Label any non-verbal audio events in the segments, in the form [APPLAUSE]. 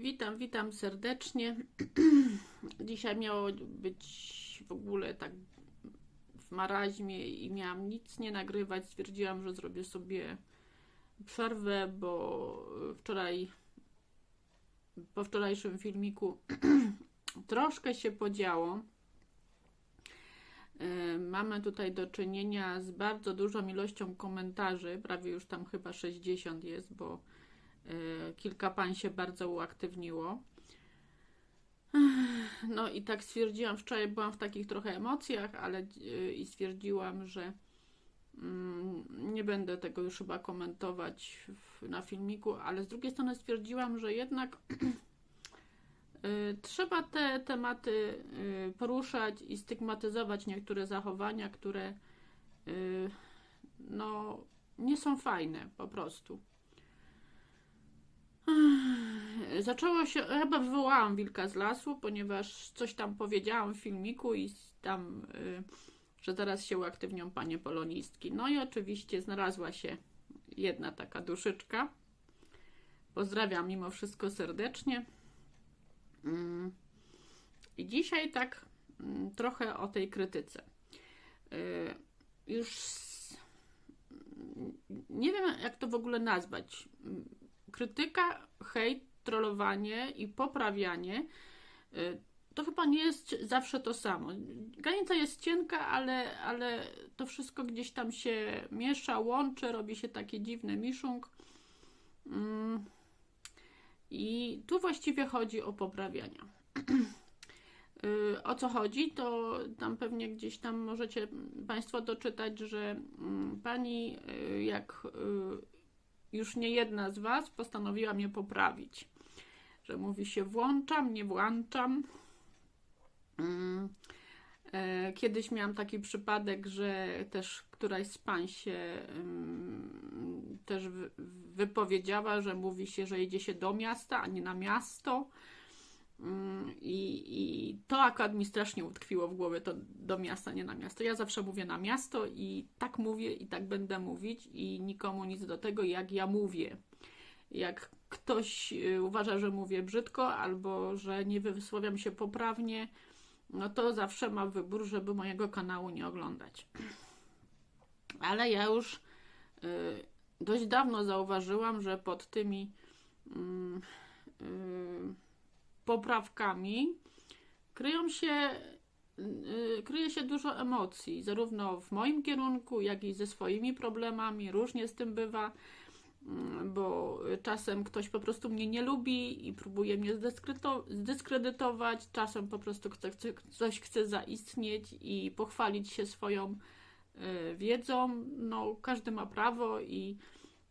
Witam, witam serdecznie. [CLEARS THROAT] Dzisiaj miało być w ogóle tak w maraźmie i miałam nic nie nagrywać. Stwierdziłam, że zrobię sobie przerwę, bo wczoraj, po wczorajszym filmiku [CLEARS THROAT] troszkę się podziało. E, Mamy tutaj do czynienia z bardzo dużą ilością komentarzy, prawie już tam chyba 60 jest, bo kilka pań się bardzo uaktywniło. No i tak stwierdziłam, wczoraj byłam w takich trochę emocjach, ale e, i stwierdziłam, że mm, nie będę tego już chyba komentować na filmiku, ale z drugiej strony stwierdziłam, że jednak [CLEARS THROAT] y, trzeba te tematy y, poruszać i stygmatyzować niektóre zachowania, które y, no, nie są fajne po prostu. Zaczęło się, chyba wywołałam wilka z lasu, ponieważ coś tam powiedziałam w filmiku i tam, y, że zaraz się uaktywnią panie polonistki. No i oczywiście znalazła się jedna taka duszyczka. Pozdrawiam mimo wszystko serdecznie. Mm. I dzisiaj tak mm, trochę o tej krytyce. Y, Już nie wiem, jak to w ogóle nazwać. Krytyka, hejt, trollowanie i poprawianie y, to chyba nie jest zawsze to samo. Granica jest cienka, ale, ale to wszystko gdzieś tam się miesza, łączy, robi się taki dziwny miszung. Mm. I tu właściwie chodzi o poprawiania. [CLEARS THROAT] Y, O co chodzi, to tam pewnie gdzieś tam możecie Państwo doczytać, że mm, pani, y, jak już nie jedna z Was, postanowiła mnie poprawić. Że mówi się włączam, nie włączam. Mm, e, Kiedyś miałam taki przypadek, że też któraś z pań się ym, też wy- wypowiedziała, że mówi się, że jedzie się do miasta, a nie na miasto. Mm, I, I to akurat mi strasznie utkwiło w głowie, to do miasta, nie na miasto. Ja zawsze mówię na miasto i tak mówię i tak będę mówić i nikomu nic do tego, jak ja mówię. Jak ktoś y, uważa, że mówię brzydko albo że nie wysławiam się poprawnie, no to zawsze ma wybór, żeby mojego kanału nie oglądać. Ale ja już y, dość dawno zauważyłam, że pod tymi mm, y, poprawkami kryją się, y, kryje się dużo emocji, zarówno w moim kierunku, jak i ze swoimi problemami. Różnie z tym bywa, mm, bo czasem ktoś po prostu mnie nie lubi i próbuje mnie zdyskredytować, czasem po prostu coś chce zaistnieć i pochwalić się swoją y, wiedzą. No, każdy ma prawo i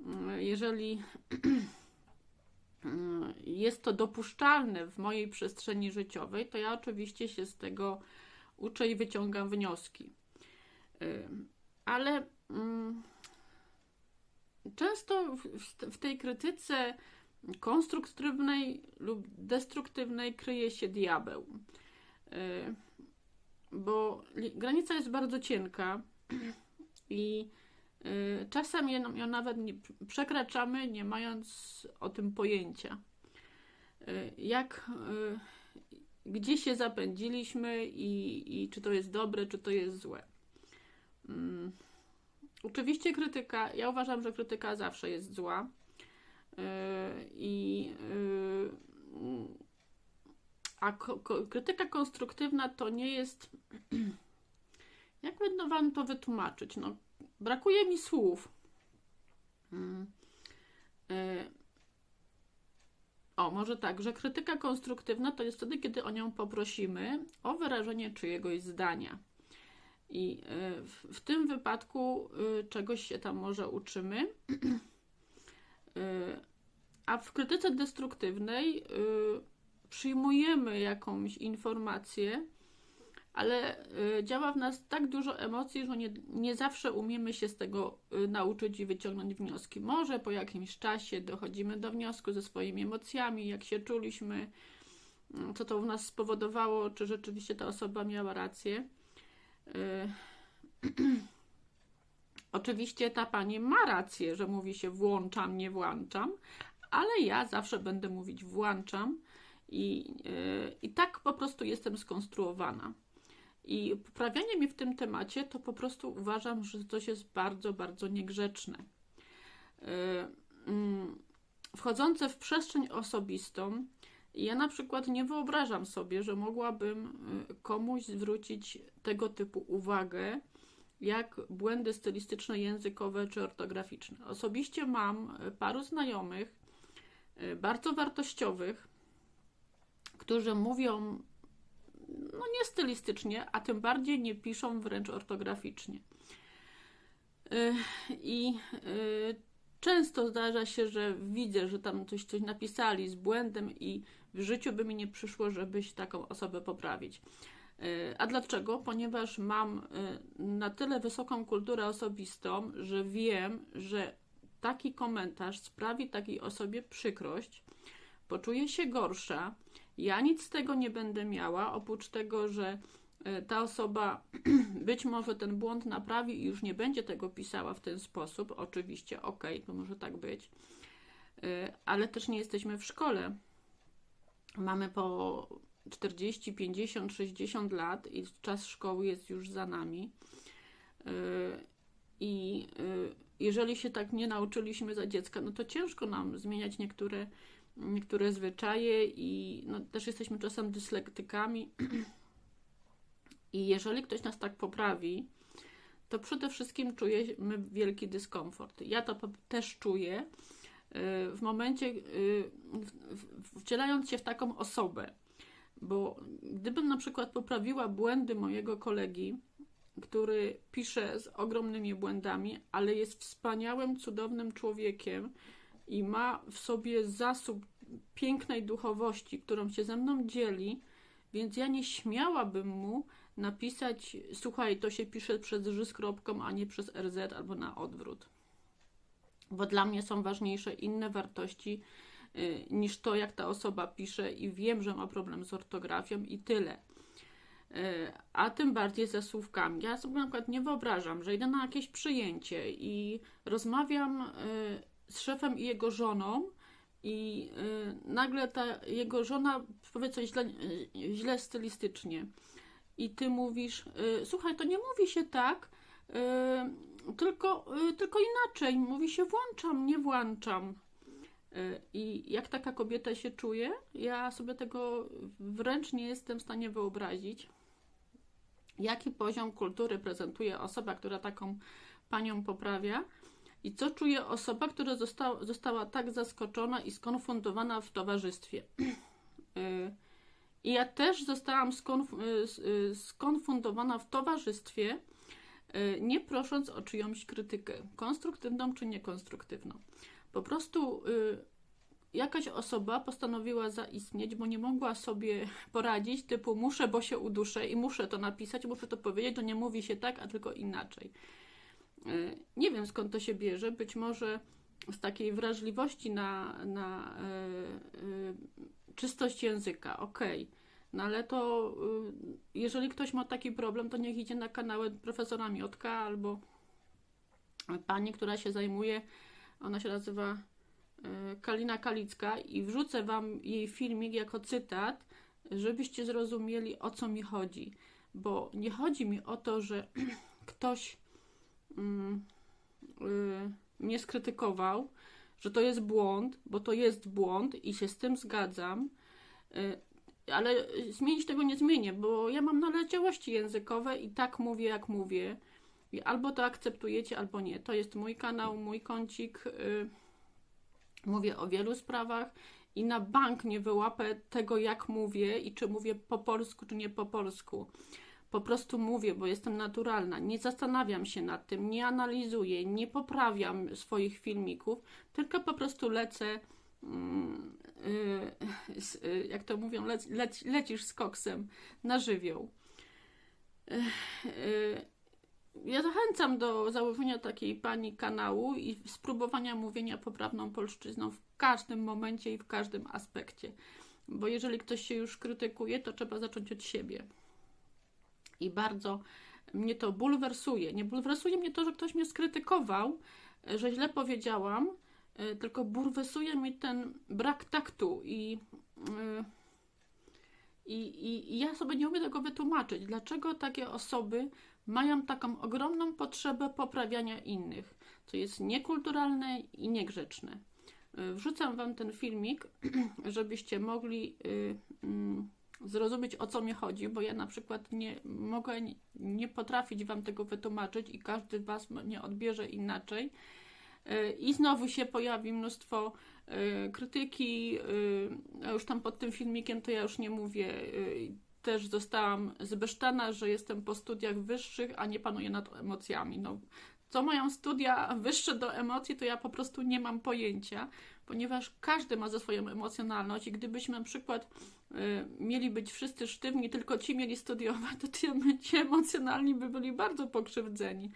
y, jeżeli [CLEARS THROAT] jest to dopuszczalne w mojej przestrzeni życiowej, to ja oczywiście się z tego uczę i wyciągam wnioski. Ym, Ale mm, często w, tej krytyce konstruktywnej lub destruktywnej kryje się diabeł. Yy, Bo granica jest bardzo cienka i Y, Czasem ją, ją nawet nie, przekraczamy, nie mając o tym pojęcia. Y, Jak, y, gdzie się zapędziliśmy i, i czy to jest dobre, czy to jest złe. Mm. Oczywiście krytyka, ja uważam, że krytyka zawsze jest zła. Y, I y, a krytyka konstruktywna to nie jest. [CLEARS THROAT] Jak będę wam to wytłumaczyć? No, brakuje mi słów. Mm. Y, O, może tak, że krytyka konstruktywna to jest wtedy, kiedy o nią poprosimy o wyrażenie czyjegoś zdania. I y, w, w tym wypadku y, czegoś się tam może uczymy. A w krytyce destruktywnej przyjmujemy jakąś informację, ale y, działa w nas tak dużo emocji, że nie, nie zawsze umiemy się z tego y, nauczyć i wyciągnąć wnioski. Może po jakimś czasie dochodzimy do wniosku ze swoimi emocjami, jak się czuliśmy, y, co to w nas spowodowało, czy rzeczywiście ta osoba miała rację. Y, [CLEARS THROAT] Oczywiście ta pani ma rację, że mówi się włączam, nie włączam, ale ja zawsze będę mówić włączam i, i tak po prostu jestem skonstruowana. I poprawianie mnie w tym temacie to po prostu uważam, że coś jest bardzo, bardzo niegrzeczne. Yy, yy, wchodzące w przestrzeń osobistą, ja na przykład nie wyobrażam sobie, że mogłabym y, komuś zwrócić tego typu uwagę, jak błędy stylistyczne, językowe czy ortograficzne. Osobiście mam y, paru znajomych, y, bardzo wartościowych, którzy mówią no nie stylistycznie, a tym bardziej nie piszą wręcz ortograficznie. I często zdarza się, że widzę, że tam coś, coś napisali z błędem i w życiu by mi nie przyszło, żebyś taką osobę poprawić. E, a dlaczego? Ponieważ mam na tyle wysoką kulturę osobistą, że wiem, że taki komentarz sprawi takiej osobie przykrość, poczuje się gorsza. Ja nic z tego nie będę miała, oprócz tego, że e, ta osoba [CLEARS THROAT] być może ten błąd naprawi i już nie będzie tego pisała w ten sposób. Oczywiście, ok, to może tak być, ale też nie jesteśmy w szkole mamy po 40, 50, 60 lat i czas szkoły jest już za nami. Y, I jeżeli się tak nie nauczyliśmy za dziecka, no to ciężko nam zmieniać niektóre, niektóre zwyczaje i no, też jesteśmy czasem dyslektykami. [CLEARS THROAT] I jeżeli ktoś nas tak poprawi, to przede wszystkim czujemy wielki dyskomfort. Ja to też czuję, w momencie, y, wcielając się w taką osobę, bo gdybym na przykład poprawiła błędy mojego kolegi, który pisze z ogromnymi błędami, ale jest wspaniałym, cudownym człowiekiem i ma w sobie zasób pięknej duchowości, którą się ze mną dzieli, więc ja nie śmiałabym mu napisać, słuchaj, to się pisze przez ży z kropką, a nie przez RZ albo na odwrót bo dla mnie są ważniejsze inne wartości y, niż to, jak ta osoba pisze, i wiem, że ma problem z ortografią i tyle. Y, a tym bardziej ze słówkami. Ja sobie na przykład nie wyobrażam, że idę na jakieś przyjęcie i rozmawiam y, z szefem i jego żoną, i nagle ta jego żona powie coś źle, źle stylistycznie. I ty mówisz, słuchaj, to nie mówi się tak, tylko, y, tylko inaczej. Mówi się włączam, nie włączam. Y, I jak taka kobieta się czuje, ja sobie tego wręcz nie jestem w stanie wyobrazić. Jaki poziom kultury prezentuje osoba, która taką panią poprawia, i co czuje osoba, która została, została tak zaskoczona i skonfundowana w towarzystwie. [CLEARS THROAT] Y, I ja też zostałam skonf skonfundowana w towarzystwie, Y, nie prosząc o czyjąś krytykę, konstruktywną czy niekonstruktywną. Po prostu y, jakaś osoba postanowiła zaistnieć, bo nie mogła sobie poradzić, typu muszę, bo się uduszę i muszę to napisać, muszę to powiedzieć, to nie mówi się tak, a tylko inaczej. Y, nie wiem skąd to się bierze, być może z takiej wrażliwości na, na czystość języka, okej. Okay no ale to y, jeżeli ktoś ma taki problem, to niech idzie na kanały profesora Miotka albo pani, która się zajmuje, ona się nazywa y, Kalina Kalicka i wrzucę wam jej filmik jako cytat, żebyście zrozumieli o co mi chodzi. Bo nie chodzi mi o to, że [CLEARS THROAT] ktoś y, mnie skrytykował, że to jest błąd, bo to jest błąd i się z tym zgadzam ale zmienić tego nie zmienię, bo ja mam naleciałości językowe i tak mówię, jak mówię. I albo to akceptujecie, albo nie. To jest mój kanał, mój kącik. Mówię o wielu sprawach i na bank nie wyłapę tego, jak mówię i czy mówię po polsku, czy nie po polsku. Po prostu mówię, bo jestem naturalna. Nie zastanawiam się nad tym, nie analizuję, nie poprawiam swoich filmików, tylko po prostu lecę mm, Y, y, jak to mówią, lec, lec, lecisz z koksem na żywioł. Y, ja zachęcam do założenia takiej pani kanału i spróbowania mówienia poprawną polszczyzną w każdym momencie i w każdym aspekcie. Bo jeżeli ktoś się już krytykuje, to trzeba zacząć od siebie. I bardzo mnie to bulwersuje. Nie bulwersuje mnie to, że ktoś mnie skrytykował, że źle powiedziałam, y, tylko bulwersuje mi ten brak taktu i, y, i, i, i ja sobie nie umiem tego wytłumaczyć, dlaczego takie osoby mają taką ogromną potrzebę poprawiania innych, co jest niekulturalne i niegrzeczne. Y, Wrzucam Wam ten filmik, [CLEARS THROAT] żebyście mogli mm, zrozumieć o co mi chodzi, bo ja na przykład nie mogę, nie- nie potrafić Wam tego wytłumaczyć i każdy Was mnie odbierze inaczej. Y, I znowu się pojawi mnóstwo y, krytyki, y, już tam pod tym filmikiem to ja już nie mówię. Też zostałam zbesztana, że jestem po studiach wyższych, a nie panuję nad emocjami. No, co mają studia wyższe do emocji, to ja po prostu nie mam pojęcia, ponieważ każdy ma ze swoją emocjonalność i gdybyśmy na przykład y, mieli być wszyscy sztywni, tylko ci mieli studiować, to ci, emocjonalni by byli bardzo pokrzywdzeni.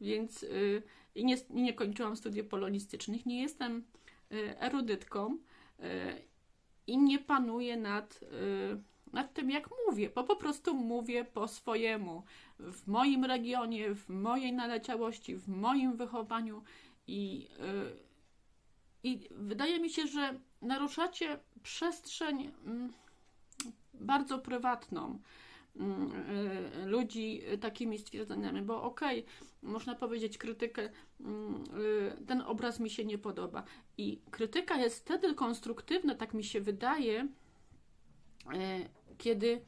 Więc y, i nie, nie kończyłam studiów polonistycznych, nie jestem y, erudytką i nie panuję nad, nad tym, jak mówię, bo po prostu mówię po swojemu. W moim regionie, w mojej naleciałości, w moim wychowaniu i, i wydaje mi się, że naruszacie przestrzeń mm, bardzo prywatną mm, y, ludzi takimi stwierdzeniami, bo okej, można powiedzieć krytykę, mm, y, ten obraz mi się nie podoba. I krytyka jest wtedy konstruktywna, tak mi się wydaje, y, kiedy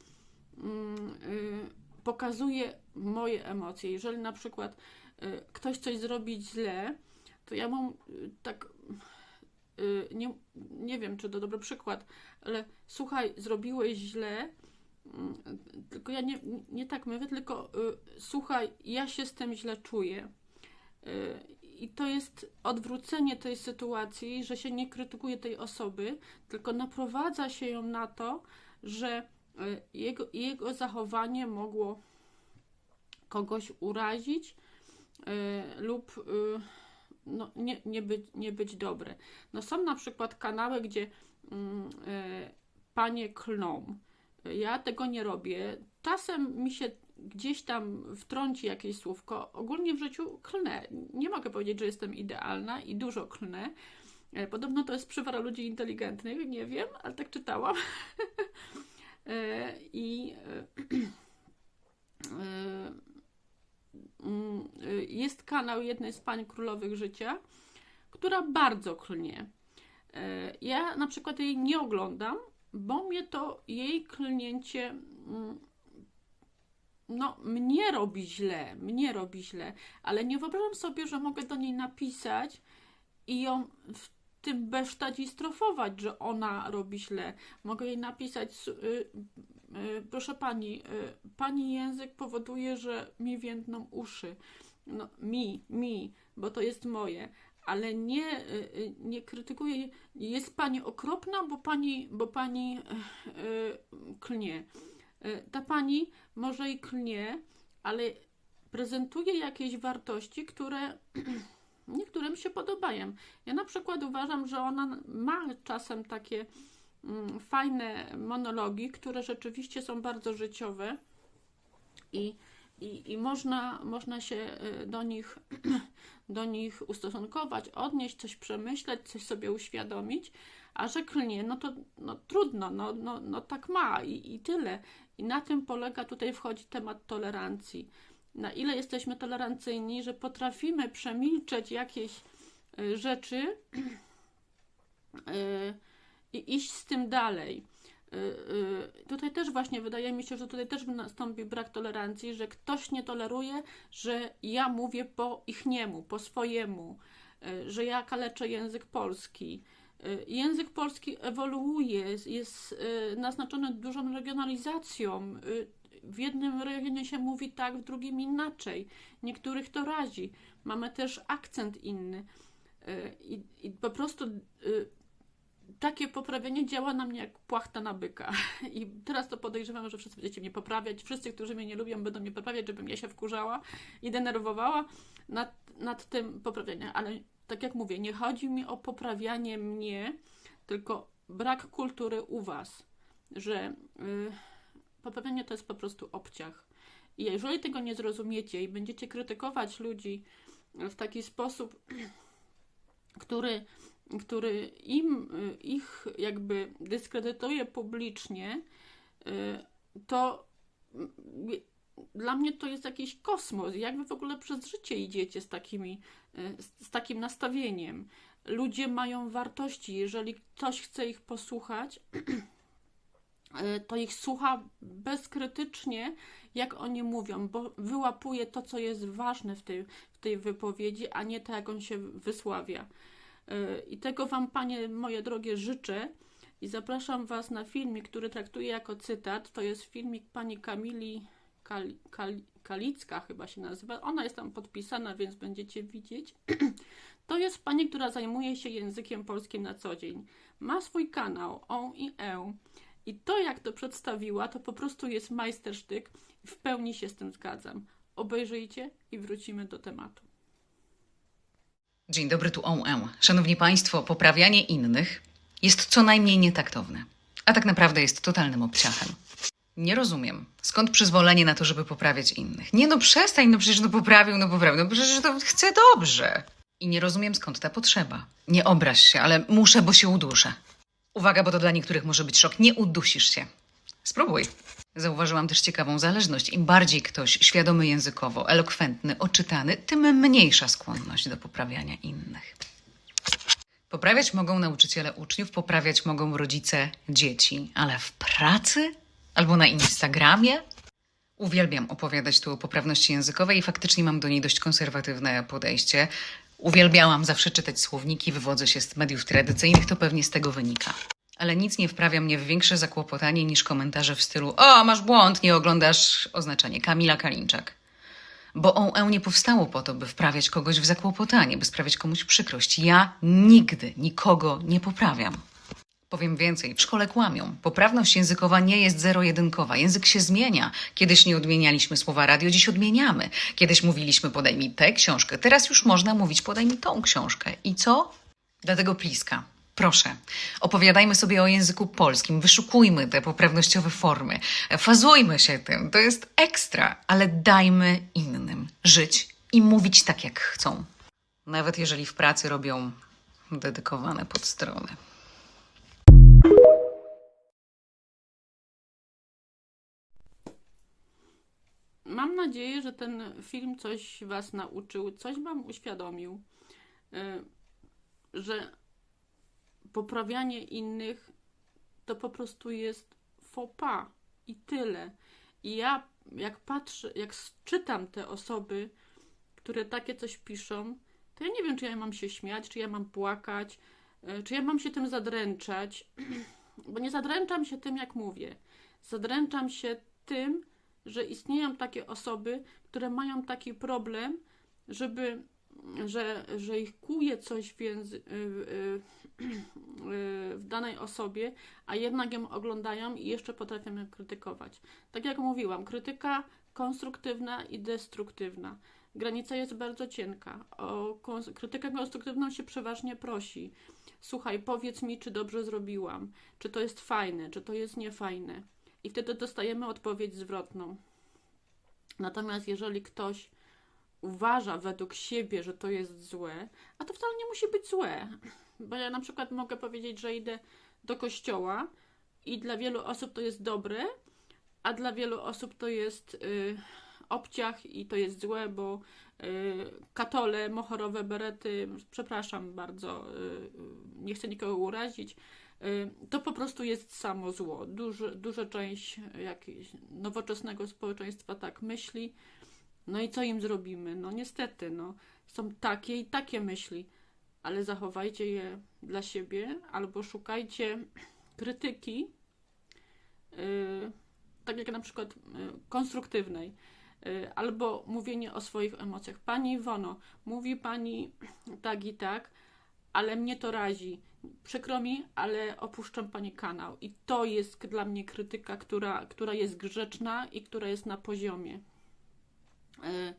pokazuje moje emocje. Jeżeli na przykład ktoś coś zrobi źle, to ja mam tak. Y, Nie, nie wiem, czy to dobry przykład, ale słuchaj, zrobiłeś źle, mm, tylko ja nie, nie tak mówię, tylko y, słuchaj, ja się z tym źle czuję. Y, I to jest odwrócenie tej sytuacji, że się nie krytykuje tej osoby, tylko naprowadza się ją na to, że jego, jego zachowanie mogło kogoś urazić lub no, nie, nie, być, nie być dobre. No są na przykład kanały, gdzie y, panie klną. Ja tego nie robię. Czasem mi się gdzieś tam wtrąci jakieś słówko. Ogólnie w życiu klnę. Nie mogę powiedzieć, że jestem idealna i dużo klnę. E, Podobno to jest przywara ludzi inteligentnych, nie wiem, ale tak czytałam. [LAUGHS] E, I [CLEARS THROAT] jest kanał jednej z pań królowych życia, która bardzo klnie. E, Ja na przykład jej nie oglądam, bo mnie to jej klnięcie mm, no, mnie robi źle, mnie robi źle, ale nie wyobrażam sobie, że mogę do niej napisać i ją w tym besztać i strofować, że ona robi źle. Mogę jej napisać, y, y, proszę pani, y, pani język powoduje, że mi więdną uszy. No, mi, mi, bo to jest moje. Ale nie, y, y, nie krytykuję. Jest pani okropna, bo pani, bo pani y, klnie. Ta pani może i klnie, ale prezentuje jakieś wartości, które [CLEARS THROAT] niektórym się podobają. Ja na przykład uważam, że ona ma czasem takie mm, fajne monologi, które rzeczywiście są bardzo życiowe i, i, i można, można się y, do nich, [CLEARS THROAT] do nich ustosunkować, odnieść, coś przemyśleć, coś sobie uświadomić, a że klnie, no to no, trudno, no, no, no tak ma i, i tyle. I na tym polega, tutaj wchodzi temat tolerancji. Na ile jesteśmy tolerancyjni, że potrafimy przemilczeć jakieś y, rzeczy y, i iść z tym dalej. Y, Tutaj też właśnie wydaje mi się, że tutaj też nastąpi brak tolerancji, że ktoś nie toleruje, że ja mówię po ich niemu, po swojemu, że ja kaleczę język polski. Język polski ewoluuje, jest- naznaczony dużą regionalizacją. W jednym regionie się mówi tak, w drugim inaczej. Niektórych to razi. Mamy też akcent inny. Y, I, i po prostu y, takie poprawienie działa na mnie jak płachta na byka. [LAUGHS] I teraz to podejrzewam, że wszyscy będziecie mnie poprawiać. Wszyscy, którzy mnie nie lubią, będą mnie poprawiać, żebym ja się wkurzała i denerwowała nad, nad tym poprawieniem. Ale tak jak mówię, nie chodzi mi o poprawianie mnie, tylko brak kultury u Was, że y, poprawianie to jest po prostu obciach. I jeżeli tego nie zrozumiecie i będziecie krytykować ludzi w taki sposób, który, który im, y, ich jakby dyskredytuje publicznie, y, to y, dla mnie to jest jakiś kosmos. Jak wy w ogóle przez życie idziecie z, takimi, z, z takim nastawieniem? Ludzie mają wartości. Jeżeli ktoś chce ich posłuchać, [CLEARS THROAT] to ich słucha bezkrytycznie, jak oni mówią, bo wyłapuje to, co jest ważne w tej, w tej wypowiedzi, a nie to, jak on się wysławia. I tego Wam, Panie moje drogie, życzę. I zapraszam Was na filmik, który traktuję jako cytat. To jest filmik pani Kamili Kal, Kal, Kalicka, chyba się nazywa. Ona jest tam podpisana, więc będziecie widzieć. [CLEARS THROAT] To jest pani, która zajmuje się językiem polskim na co dzień. Ma swój kanał, on i e. I to, jak to przedstawiła, to po prostu jest majstersztyk. W pełni się z tym zgadzam. Obejrzyjcie i wrócimy do tematu. Dzień dobry, tu OM. Szanowni Państwo, poprawianie innych jest co najmniej nietaktowne, a tak naprawdę jest totalnym obciachem. Nie rozumiem, skąd przyzwolenie na to, żeby poprawiać innych. Nie no, przestań, no przecież no poprawił, no poprawił, no przecież to chcę dobrze. I nie rozumiem, skąd ta potrzeba. Nie obraź się, ale muszę, bo się uduszę. Uwaga, bo to dla niektórych może być szok. Nie udusisz się. Spróbuj. Zauważyłam też ciekawą zależność. Im bardziej ktoś świadomy językowo, elokwentny, oczytany, tym mniejsza skłonność do poprawiania innych. Poprawiać mogą nauczyciele uczniów, poprawiać mogą rodzice dzieci, ale w pracy albo na Instagramie? Uwielbiam opowiadać tu o poprawności językowej i faktycznie mam do niej dość konserwatywne podejście. Uwielbiałam zawsze czytać słowniki, wywodzę się z mediów tradycyjnych, to pewnie z tego wynika. Ale nic nie wprawia mnie w większe zakłopotanie niż komentarze w stylu O, masz błąd, nie oglądasz oznaczenie Kamila Kalinczak. Bo OE nie powstało po to, by wprawiać kogoś w zakłopotanie, by sprawiać komuś przykrość. Ja nigdy nikogo nie poprawiam. Powiem więcej, w szkole kłamią. Poprawność językowa nie jest zero-jedynkowa. Język się zmienia. Kiedyś nie odmienialiśmy słowa radio, dziś odmieniamy. Kiedyś mówiliśmy podaj mi tę książkę, teraz już można mówić podaj mi tą książkę. I co? Dlatego pliska. Proszę, opowiadajmy sobie o języku polskim, wyszukujmy te poprawnościowe formy, fazujmy się tym, to jest ekstra, ale dajmy innym żyć i mówić tak, jak chcą. Nawet jeżeli w pracy robią dedykowane podstrony. Mam nadzieję, że ten film coś Was nauczył, coś Wam uświadomił, y, że poprawianie innych to po prostu jest faux pas i tyle. I ja, jak patrzę, jak czytam te osoby, które takie coś piszą, to ja nie wiem, czy ja mam się śmiać, czy ja mam płakać, y, czy ja mam się tym zadręczać, [CLEARS THROAT] bo nie zadręczam się tym, jak mówię. Zadręczam się tym, że istnieją takie osoby, które mają taki problem, żeby, że, że ich kuje coś w, języ, w, danej osobie, a jednak ją oglądają i jeszcze potrafią ją krytykować. Tak jak mówiłam, krytyka konstruktywna i destruktywna. Granica jest bardzo cienka. O krytykę konstruktywną się przeważnie prosi. Słuchaj, powiedz mi, czy dobrze zrobiłam, czy to jest fajne, czy to jest niefajne i wtedy dostajemy odpowiedź zwrotną. Natomiast jeżeli ktoś uważa według siebie, że to jest złe, a to wcale nie musi być złe, bo ja na przykład mogę powiedzieć, że idę do kościoła i dla wielu osób to jest dobre, a dla wielu osób to jest y, obciach i to jest złe, bo y, katole, mochorowe berety, przepraszam bardzo, y, nie chcę nikogo urazić, Y, to po prostu jest samo zło. Duży, duża część jakiegoś nowoczesnego społeczeństwa tak myśli. No i co im zrobimy? No niestety, no, są takie i takie myśli, ale zachowajcie je dla siebie albo szukajcie krytyki, yy, tak jak na przykład yy, konstruktywnej, albo mówienie o swoich emocjach. Pani Iwono, mówi pani tak i tak, ale mnie to razi przykro mi, ale opuszczam Pani kanał. I to jest dla mnie krytyka, która, która jest grzeczna i która jest na poziomie. E,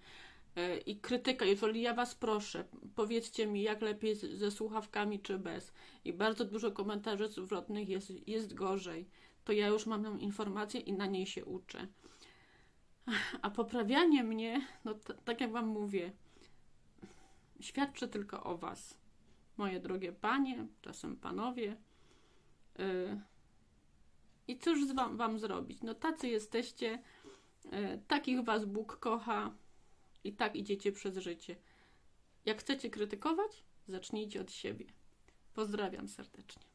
e, I krytyka, jeżeli ja Was proszę, powiedzcie mi, jak lepiej ze słuchawkami czy bez. I bardzo dużo komentarzy zwrotnych jest, jest gorzej. To ja już mam informację i na niej się uczę. A poprawianie mnie, no tak jak Wam mówię, świadczy tylko o Was moje drogie panie, czasem panowie. Y, I cóż z wam, wam zrobić? No tacy jesteście, y, takich was Bóg kocha i tak idziecie przez życie. Jak chcecie krytykować, zacznijcie od siebie. Pozdrawiam serdecznie.